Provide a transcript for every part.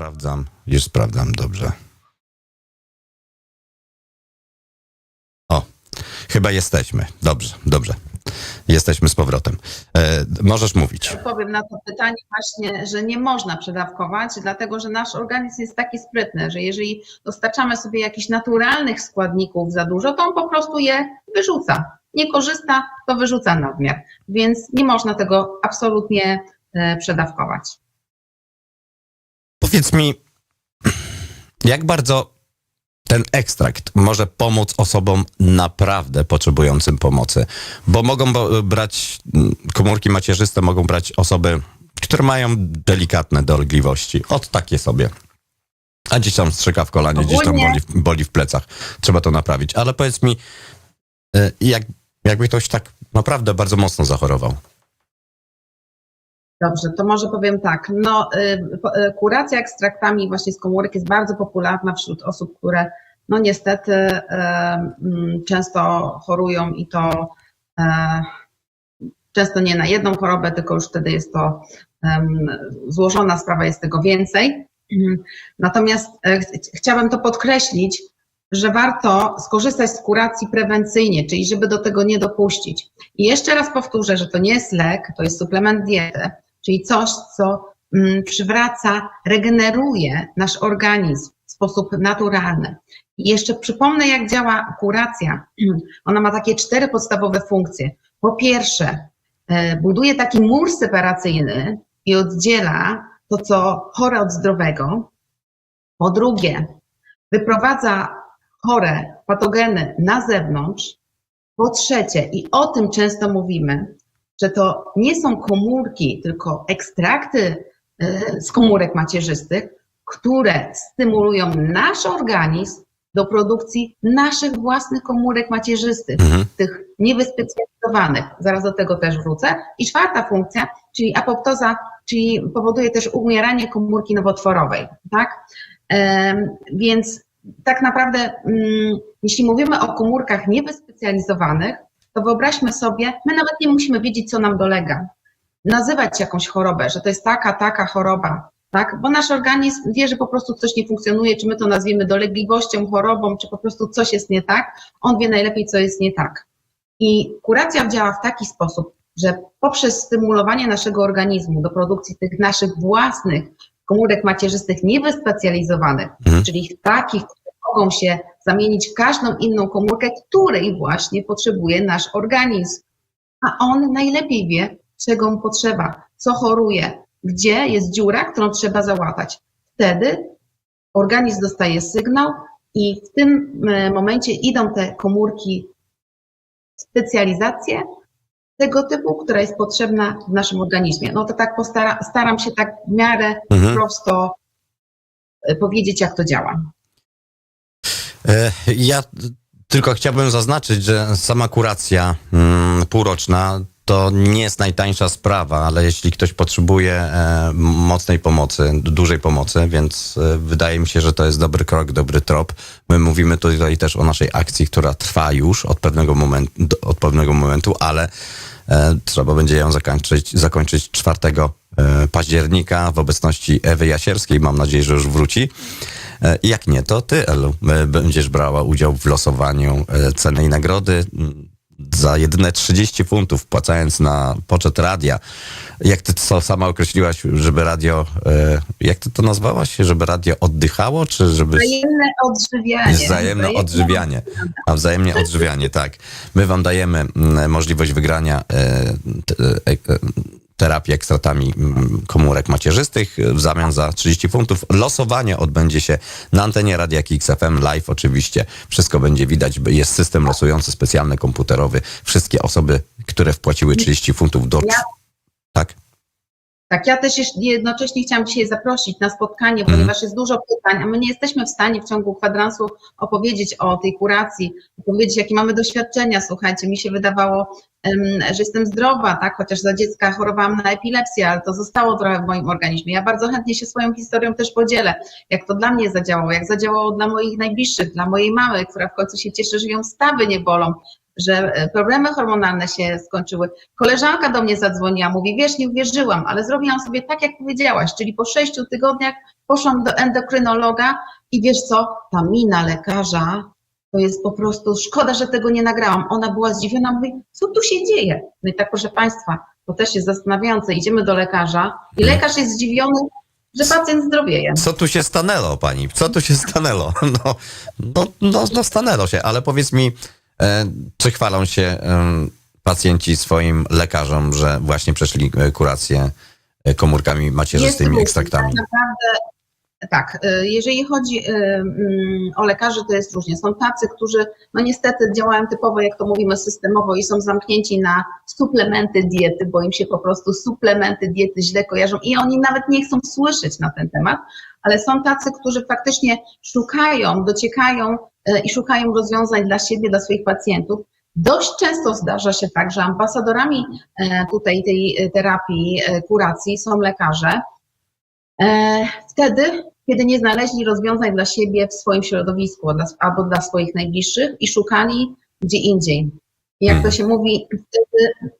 sprawdzam, już sprawdzam, dobrze. O, chyba jesteśmy. Dobrze, dobrze. Jesteśmy z powrotem. E, możesz mówić. Odpowiem na to pytanie właśnie, że nie można przedawkować, dlatego że nasz organizm jest taki sprytny, że jeżeli dostarczamy sobie jakichś naturalnych składników za dużo, to on po prostu je wyrzuca. Nie korzysta, to wyrzuca nadmiar. Więc nie można tego absolutnie e, przedawkować. Powiedz mi, jak bardzo ten ekstrakt może pomóc osobom naprawdę potrzebującym pomocy? Bo mogą brać komórki macierzyste, mogą brać osoby, które mają delikatne dolegliwości. Od takie sobie. A gdzieś tam strzyka w kolanie, gdzieś tam boli, w- boli w plecach. Trzeba to naprawić. Ale powiedz mi, y, jak, jakby ktoś tak naprawdę bardzo mocno zachorował. Dobrze, to może powiem tak. No, y, y, kuracja ekstraktami właśnie z komórek jest bardzo popularna wśród osób, które no niestety y, mm, często chorują i to y, często nie na jedną chorobę, tylko już wtedy jest to złożona sprawa, jest tego więcej. Natomiast e, ch- chciałabym to podkreślić, że warto skorzystać z kuracji prewencyjnie, czyli żeby do tego nie dopuścić. I jeszcze raz powtórzę, że to nie jest lek, to jest suplement diety, czyli coś, co mm, przywraca, regeneruje nasz organizm w sposób naturalny. I jeszcze przypomnę, jak działa kuracja. Ona ma takie cztery podstawowe funkcje. Po pierwsze, e, buduje taki mur separacyjny i oddziela to, co chore od zdrowego. Po drugie, wyprowadza chore patogeny na zewnątrz. Po trzecie, i o tym często mówimy, że to nie są komórki, tylko ekstrakty e, z komórek macierzystych, które stymulują nasz organizm do produkcji naszych własnych komórek macierzystych, Mhm. tych niewyspecjalizowanych. Zaraz do tego też wrócę. I czwarta funkcja, czyli apoptoza, czyli powoduje też umieranie komórki nowotworowej, tak? Em, Więc tak naprawdę, mm, jeśli mówimy o komórkach niewyspecjalizowanych, to wyobraźmy sobie, my nawet nie musimy wiedzieć, co nam dolega. Nazywać jakąś chorobę, że to jest taka, taka choroba, tak? Bo nasz organizm wie, że po prostu coś nie funkcjonuje, czy my to nazwiemy dolegliwością, chorobą, czy po prostu coś jest nie tak. On wie najlepiej, co jest nie tak. I kuracja działa w taki sposób, że poprzez stymulowanie naszego organizmu do produkcji tych naszych własnych komórek macierzystych niewyspecjalizowanych, Mhm. czyli takich, które mogą się zamienić każdą inną komórkę, której właśnie potrzebuje nasz organizm. A on najlepiej wie, czego mu potrzeba, co choruje, gdzie jest dziura, którą trzeba załatać. Wtedy organizm dostaje sygnał i w tym e, momencie idą te komórki specjalizacje tego typu, która jest potrzebna w naszym organizmie. No to tak postara, staram się tak w miarę Mhm. prosto e, powiedzieć, jak to działa. E, Ja tylko chciałbym zaznaczyć, że sama kuracja mm, półroczna to nie jest najtańsza sprawa, ale jeśli ktoś potrzebuje e, mocnej pomocy, dużej pomocy, więc e, wydaje mi się, że to jest dobry krok, dobry trop. My mówimy tutaj też o naszej akcji, która trwa już od pewnego momentu, od pewnego momentu ale trzeba będzie ją zakończyć, zakończyć 4 e, października w obecności Ewy Jasierskiej. Mam nadzieję, że już wróci. E, Jak nie, to ty, Elu, e, będziesz brała udział w losowaniu e, cennej nagrody mm, za jedyne 30 funtów, wpłacając na poczet radia. Jak ty to sama określiłaś, żeby radio, jak ty to nazwałaś? Żeby radio oddychało, czy żeby... Wzajemne odżywianie. Wzajemne odżywianie. A wzajemnie odżywianie, tak. My wam dajemy mm, możliwość wygrania t- terapii ekstratami mm, komórek macierzystych w zamian za 30 funtów. Losowanie odbędzie się na antenie Radia Kix FM live oczywiście. Wszystko będzie widać. Jest system losujący specjalny komputerowy. Wszystkie osoby, które wpłaciły 30 funtów do... Tak. Tak, ja też jednocześnie chciałam dzisiaj zaprosić na spotkanie, Mhm. ponieważ jest dużo pytań, a my nie jesteśmy w stanie w ciągu kwadransu opowiedzieć o tej kuracji, opowiedzieć, jakie mamy doświadczenia. Słuchajcie, mi się wydawało, że jestem zdrowa, tak, chociaż za dziecka chorowałam na epilepsję, ale to zostało trochę w moim organizmie. Ja bardzo chętnie się swoją historią też podzielę, jak to dla mnie zadziałało, jak zadziałało dla moich najbliższych, dla mojej mamy, która w końcu się cieszy, że ją stawy nie bolą, że e, problemy hormonalne się skończyły. Koleżanka do mnie zadzwoniła, mówi, wiesz, nie uwierzyłam, ale zrobiłam sobie tak, jak powiedziałaś, czyli po sześciu tygodniach poszłam do endokrynologa i wiesz co, ta mina lekarza to jest po prostu szkoda, że tego nie nagrałam. Ona była zdziwiona, mówi, co tu się dzieje? No i tak, proszę Państwa, to też jest zastanawiające. Idziemy do lekarza i lekarz jest zdziwiony, że pacjent zdrowieje. Co tu się stanęło, pani? Co tu się stanęło? No, no, no, no stanęło się, ale powiedz mi, czy chwalą się pacjenci swoim lekarzom, że właśnie przeszli e, kurację e, komórkami macierzystymi, różnie. ekstraktami? Tak naprawdę, tak, jeżeli chodzi mm, o lekarzy, to jest różnie. Są tacy, którzy no niestety działają typowo, jak to mówimy, systemowo i są zamknięci na suplementy diety, bo im się po prostu suplementy diety źle kojarzą i oni nawet nie chcą słyszeć na ten temat, ale są tacy, którzy faktycznie szukają, dociekają i szukają rozwiązań dla siebie, dla swoich pacjentów. Dość często zdarza się tak, że ambasadorami e, tutaj tej e, terapii, e, kuracji są lekarze. E, Wtedy, kiedy nie znaleźli rozwiązań dla siebie w swoim środowisku albo dla swoich najbliższych i szukali gdzie indziej. Jak to Mhm. się mówi, wtedy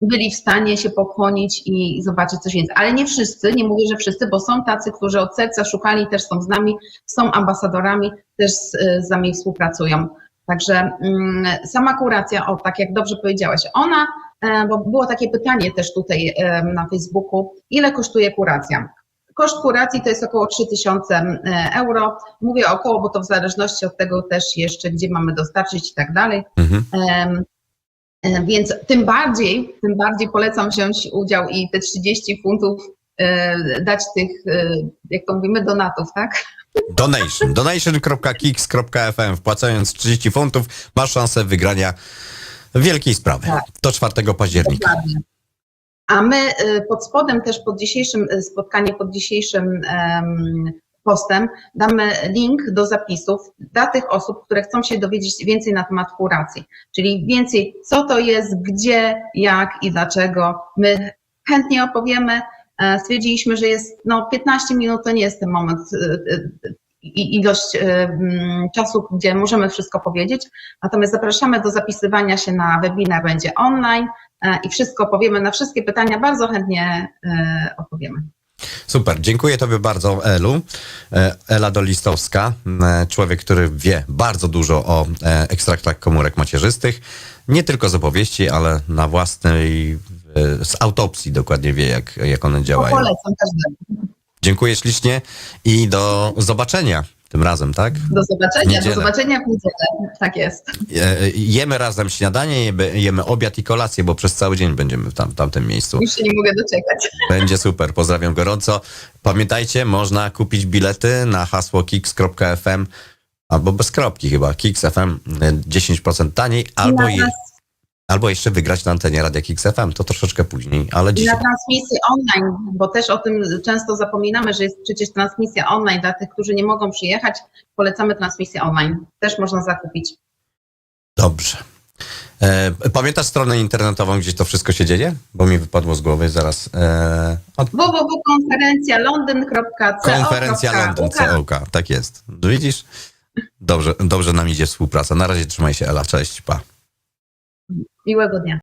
byli w stanie się pokłonić i zobaczyć coś więcej. Ale nie wszyscy, nie mówię, że wszyscy, bo są tacy, którzy od serca szukali, też są z nami, są ambasadorami, też z, z nami współpracują. Także mm, sama kuracja, o tak jak dobrze powiedziałaś, ona, e, bo było takie pytanie też tutaj e, na Facebooku, ile kosztuje kuracja? Koszt kuracji to jest około 3000 e, euro. Mówię około, bo to w zależności od tego też jeszcze, gdzie mamy dostarczyć i tak dalej. Mhm. E, Więc tym bardziej, tym bardziej polecam wziąć udział i te 30 funtów e, dać tych, e, jak to mówimy, donatów, tak? Donation. Donation.kix.fm. Wpłacając 30 funtów, masz szansę wygrania wielkiej sprawy. Tak. Do 4 października. Dokładnie. A my pod spodem też pod dzisiejszym y, spotkanie, pod dzisiejszym em, postem damy link do zapisów dla tych osób, które chcą się dowiedzieć więcej na temat kuracji. Czyli więcej, co to jest, gdzie, jak i dlaczego. My chętnie opowiemy. E, Stwierdziliśmy, że jest no 15 minut to nie jest ten moment y, y, i ilość mm, czasu, gdzie możemy wszystko powiedzieć. Natomiast zapraszamy do zapisywania się na webinar, będzie online e, i wszystko powiemy, na wszystkie pytania bardzo chętnie e, odpowiemy. Super, dziękuję Tobie bardzo, Elu. E, Ela Dolistowska, e, człowiek, który wie bardzo dużo o e, ekstraktach komórek macierzystych. Nie tylko z opowieści, ale na własnej, z autopsji dokładnie wie, jak, jak one działają. Polecam każdemu. Dziękuję ślicznie i do zobaczenia tym razem, tak? Do zobaczenia, do zobaczenia w niedzielę. Tak jest. E, Jemy razem śniadanie, jemy, jemy obiad i kolację, bo przez cały dzień będziemy w tam, tamtym miejscu. Już się nie mogę doczekać. Będzie super, pozdrawiam gorąco. Pamiętajcie, można kupić bilety na hasło kix.fm albo bez kropki chyba, kix.fm 10% taniej, albo, na, albo jeszcze wygrać na antenie Radia Kix.fm, to troszeczkę później, ale I dzisiaj. na transmisji online, bo też o tym często zapominamy, że jest przecież transmisja online dla tych, którzy nie mogą przyjechać. Polecamy transmisję online. Też można zakupić. Dobrze. E, pamiętasz stronę internetową, gdzie to wszystko się dzieje? Bo mi wypadło z głowy zaraz. E, od, www.konferencjalondyn.co konferencja Londyn, COK, tak jest. Widzisz? Dobrze, dobrze nam idzie współpraca. Na razie trzymaj się, Ela. Cześć, pa. y huecotea.